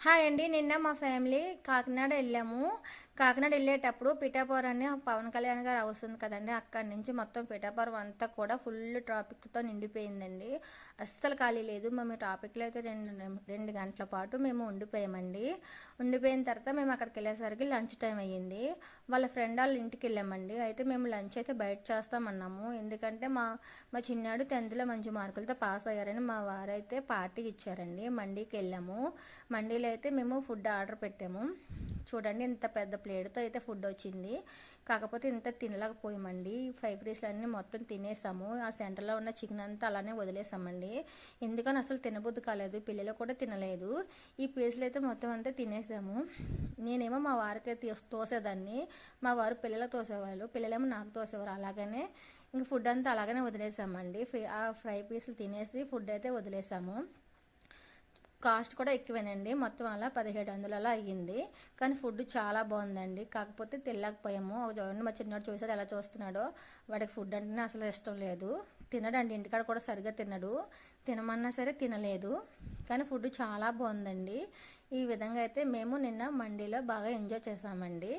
Hi అండి నిన్న మా ఫ్యామిలీ కాకినాడ వెళ్ళాము. కాకినాడ వెళ్ళేటప్పుడు పిఠాపురాన్ని పవన్ కళ్యాణ్ గారు వస్తుంది కదండి. అక్కడి నుంచి మొత్తం పిఠాపురం అంతా కూడా ఫుల్ ట్రాఫిక్తో నిండిపోయిందండి. అస్సలు ఖాళీ లేదు. మేము ట్రాఫిక్లో అయితే రెండు రెండు గంటల పాటు మేము ఉండిపోయామండి. ఉండిపోయిన తర్వాత మేము అక్కడికి వెళ్ళేసరికి లంచ్ టైం అయ్యింది. వాళ్ళ ఫ్రెండ్ వాళ్ళ ఇంటికి వెళ్ళామండి. అయితే మేము లంచ్ అయితే బయట చేస్తామన్నాము. ఎందుకంటే మా మా చిన్నాడు టెన్త్లో మంచి మార్కులతో పాస్ అయ్యారని మా వారైతే పార్టీ ఇచ్చారండి. మండీకి వెళ్ళాము. మండీలో అయితే మేము ఫుడ్ ఆర్డర్ పెట్టాము. చూడండి ఇంత పెద్ద ప్లేట్తో అయితే ఫుడ్ వచ్చింది. కాకపోతే ఇంత తినలేకపోయామండి. ఫ్రైడ్ పీస్ అన్ని మొత్తం తినేసాము. ఆ సెంటర్లో ఉన్న చికెన్ అంతా అలానే వదిలేసామండి. ఎందుకని అసలు తినబుద్ధి కాలేదు. పిల్లలు కూడా తినలేదు. ఈ పీసులు అయితే మొత్తం అంతా తినేసాము. నేనేమో మా వారికి తోసేదాన్ని. మా వారు పిల్లలకు తోసేవాళ్ళు. పిల్లలేమో నాకు తోసేవారు. అలాగనే ఇంక ఫుడ్ అంతా అలాగనే వదిలేసామండి. ఆ ఫ్రై పీసులు తినేసి ఫుడ్ అయితే వదిలేసాము. కాస్ట్ కూడా ఎక్కువేనండి. మొత్తం అలా పదిహేడు వందలు అలా అయ్యింది. కానీ ఫుడ్ చాలా బాగుందండి. కాకపోతే తెల్లకపోయాము. ఒక చూడండి మా చిన్నవాడు చూసారు ఎలా చూస్తున్నాడో. వాడికి ఫుడ్ అంటేనే అసలు ఇష్టం లేదు. తినడండి. ఇంటికాడ కూడా సరిగ్గా తినడు. తినమన్నా సరే తినలేదు. కానీ ఫుడ్ చాలా బాగుందండి. ఈ విధంగా అయితే మేము నిన్న మండీలో బాగా ఎంజాయ్ చేసామండి.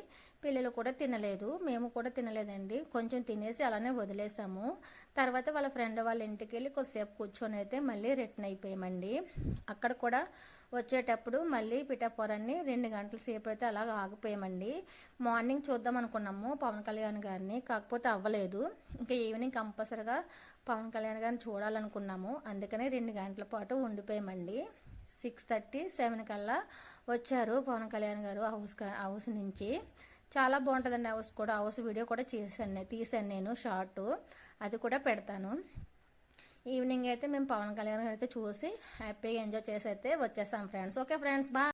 పిల్లలు కూడా తినలేదు. మేము కూడా తినలేదండి. కొంచెం తినేసి అలానే వదిలేసాము. తర్వాత వాళ్ళ ఫ్రెండ్ వాళ్ళ ఇంటికి వెళ్ళి కొద్దిసేపు కూర్చొని అయితే మళ్ళీ రిటర్న్ అయిపోయామండి. అక్కడ కూడా వచ్చేటప్పుడు మళ్ళీ పిఠాపురాన్ని రెండు గంటల సేపు అయితే అలాగ ఆగిపోయామండి. మార్నింగ్ చూద్దాం అనుకున్నాము పవన్ కళ్యాణ్ గారిని. కాకపోతే అవ్వలేదు. ఇంకా ఈవినింగ్ కంపల్సరిగా పవన్ కళ్యాణ్ గారిని చూడాలనుకున్నాము. అందుకనే రెండు గంటల పాటు ఉండిపోయామండి. సిక్స్ థర్టీ సెవెన్ కల్లా వచ్చారు పవన్ కళ్యాణ్ గారు హౌస్ హౌస్ నుంచి. చాలా బాగుంటుందండి హౌస్ కూడా. హౌస్ వీడియో కూడా చేశాను తీసాను నేను షార్ట్. అది కూడా పెడతాను. ఈవినింగ్ అయితే మేము పవన్ కళ్యాణ్ అయితే చూసి హ్యాపీగా ఎంజాయ్ చేసి అయితే వచ్చేసాం ఫ్రెండ్స్. Okay friends bye.